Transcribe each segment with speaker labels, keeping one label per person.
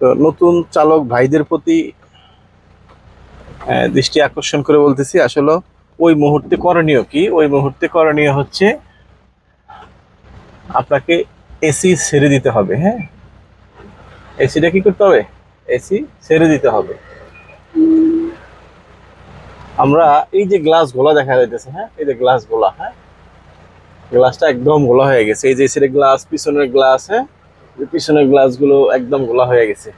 Speaker 1: তো নতুন চালক ভাইদের প্রতি দৃষ্টি আকর্ষণ করে বলতেছি, আসলে ওই মুহূর্তে করণীয় কি? ওই মুহূর্তে করণীয় হচ্ছে আপনাকে এসি ছেড়ে দিতে হবে হ্যাঁ? এসিটা কি করতে হবে? এসি ছেড়ে দিতে হবে। আমরা এই যে গ্লাস গোলা দেখা যাইতেছে হ্যাঁ? এই যে গ্লাস গোলা হ্যাঁ? গ্লাসটা একদম গোলা হয়ে গেছে। এই যে এসির গ্লাস পিছনের গ্লাস হ্যাঁ? যে পিছনের গ্লাসগুলো একদম গোলা হয়ে গেছে।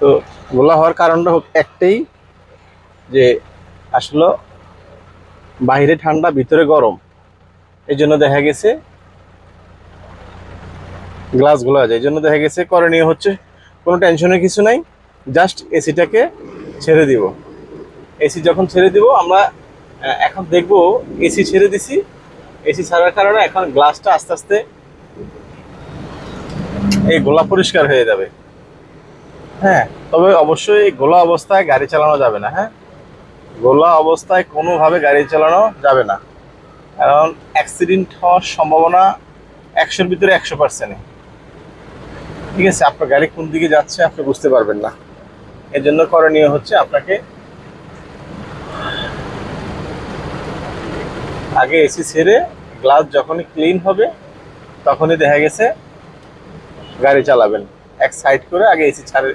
Speaker 1: তো গোলা হওয়ার কারণটা হোক একটাই যে আসলে বাইরে ঠান্ডা, ভিতরে গরম। এই জন্য দেখা গেছে গ্লাস গোলা যায় এই জন্য দেখা গেছে করণীয় হচ্ছে কোনো টেনশনের কিছু নাই, জাস্ট এসিটাকে ছেড়ে দিব। এসি যখন ছেড়ে দিব, আমরা এখন দেখব এসি ছেড়ে দিছি। এসি ছাড়ার কারণে এখন গ্লাসটা আস্তে আস্তে এই গোলা পরিষ্কার হয়ে যাবে। হ্যাঁ তবে অবশ্যই গোলা অবস্থায় গাড়ি চালানো যাবে না হ্যাঁ? গোলা অবস্থায় কোনোভাবে গাড়ি চালানো যাবে না। কারণ অ্যাক্সিডেন্ট হওয়ার সম্ভাবনা একশোর ভিতরে একশো পার্সেন্ট ঠিক আছে, আপনার গাড়ি কোন দিকে যাচ্ছে আপনি বুঝতে পারবেন না। এর জন্য করণীয় হচ্ছে আপনাকে আগে এসি ছেড়ে গ্লাস যখনই ক্লিন হবে, তখনই দেখা গেছে গাড়ি চালাবেন। এক সাইড করে আগে এসি ছাড়ে,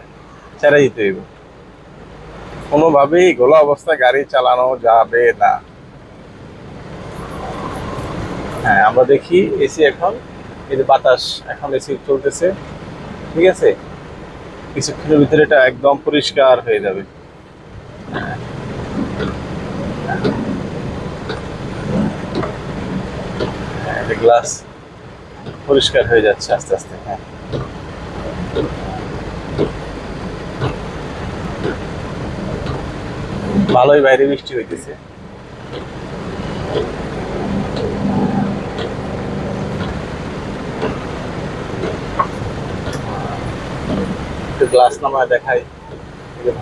Speaker 1: ছেড়ে দিতে হইব। কোনোভাবেই গোলা অবস্থায় গাড়ি চালানো যাবে না। হ্যাঁ আমরা দেখি এসি এখন, এই বাতাস, এখন এসি চলতেছে। ঠিক আছে? কিছুক্ষণের ভিতরে এটা একদম পরিষ্কার হয়ে যাবে। গ্লাস পরিষ্কার হয়ে যাচ্ছে আস্তে আস্তে হ্যাঁ। ভালোই বাইরে বৃষ্টি হইতেছে। একটু গ্লাস নামায় দেখাই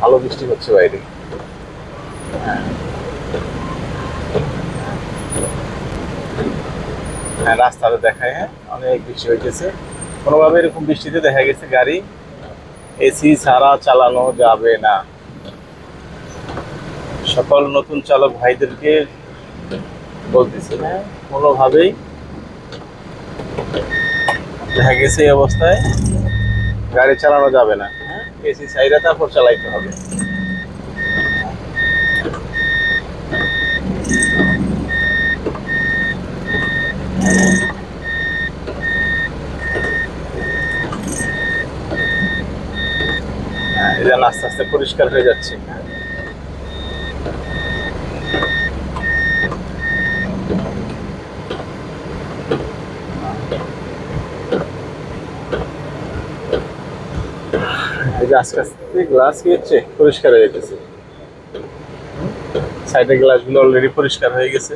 Speaker 1: ভালো বৃষ্টি হচ্ছে বাইরে। হ্যাঁ রাস্তাটা দেখায় হ্যাঁ অনেক বৃষ্টি হইতেছে। কোনোভাবে এরকম বৃষ্টিতে দেখা গেছে গাড়ি, এসি ছাড়া চালানো যাবে না। সকল নতুন চালক ভাইদেরকে বলতেছি হ্যাঁ কোনোভাবেই দেখা গেছে এই অবস্থায় গাড়ি চালানো যাবে না হ্যাঁ এসি সাইডে তারপর চালাইতে হবে। হ্যাঁ, আস্তে আস্তে পরিষ্কার হয়ে যাচ্ছে। এই যে আস্তে আস্তে গ্লাস কি হচ্ছে? পরিষ্কার হয়ে যেতেছে সাইডের গ্লাসগুলো অলরেডি পরিষ্কার হয়ে গেছে।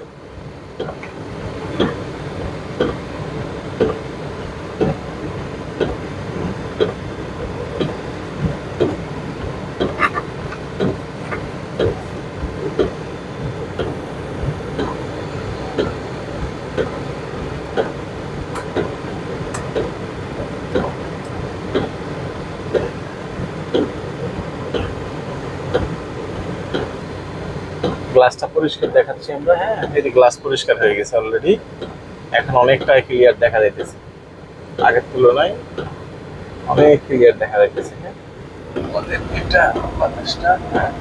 Speaker 1: গ্লাসটা পরিষ্কার দেখাচ্ছি আমরা হ্যাঁ? এই যে গ্লাস পরিষ্কার হয়ে গেছে অলরেডি এখন অনেকটাই ক্লিয়ার দেখা যাইতেছে। আগের তুলনায় অনেক ক্লিয়ার দেখা যাইতেছে হ্যাঁ? এটা বাতাসটা হ্যাঁ।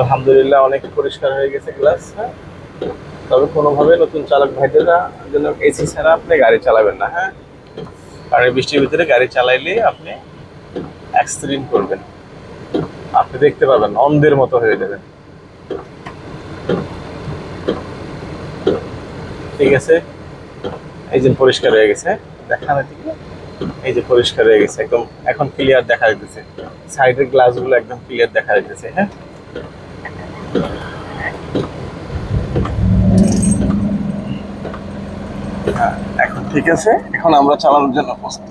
Speaker 1: আলহামদুলিল্লাহ অনেক পরিষ্কার হয়ে গেছে গ্লাস হ্যাঁ? তবে কোনোভাবে নতুন চালক ভাইদেরা যেন এসি ছাড়া আপনি গাড়ি চালাবেন না হ্যাঁ? কারণ বৃষ্টির ভিতরে গাড়ি চালাইলে আপনি অ্যাক্সিডেন্ট করবেন। আপনি দেখতে পাবেন অন্ধের মতো হয়ে যাবেন। ঠিক আছে? এই যে পরিষ্কার হয়ে গেছে, দেখান এদিকে। এই যে পরিষ্কার হয়ে গেছে, একদম এখন ক্লিয়ার দেখা যাচ্ছে সাইডের গ্লাসগুলো একদম ক্লিয়ার দেখা যাচ্ছে হ্যাঁ? এখন ঠিক আছে এখন আমরা চালানোর জন্য প্রস্তুত।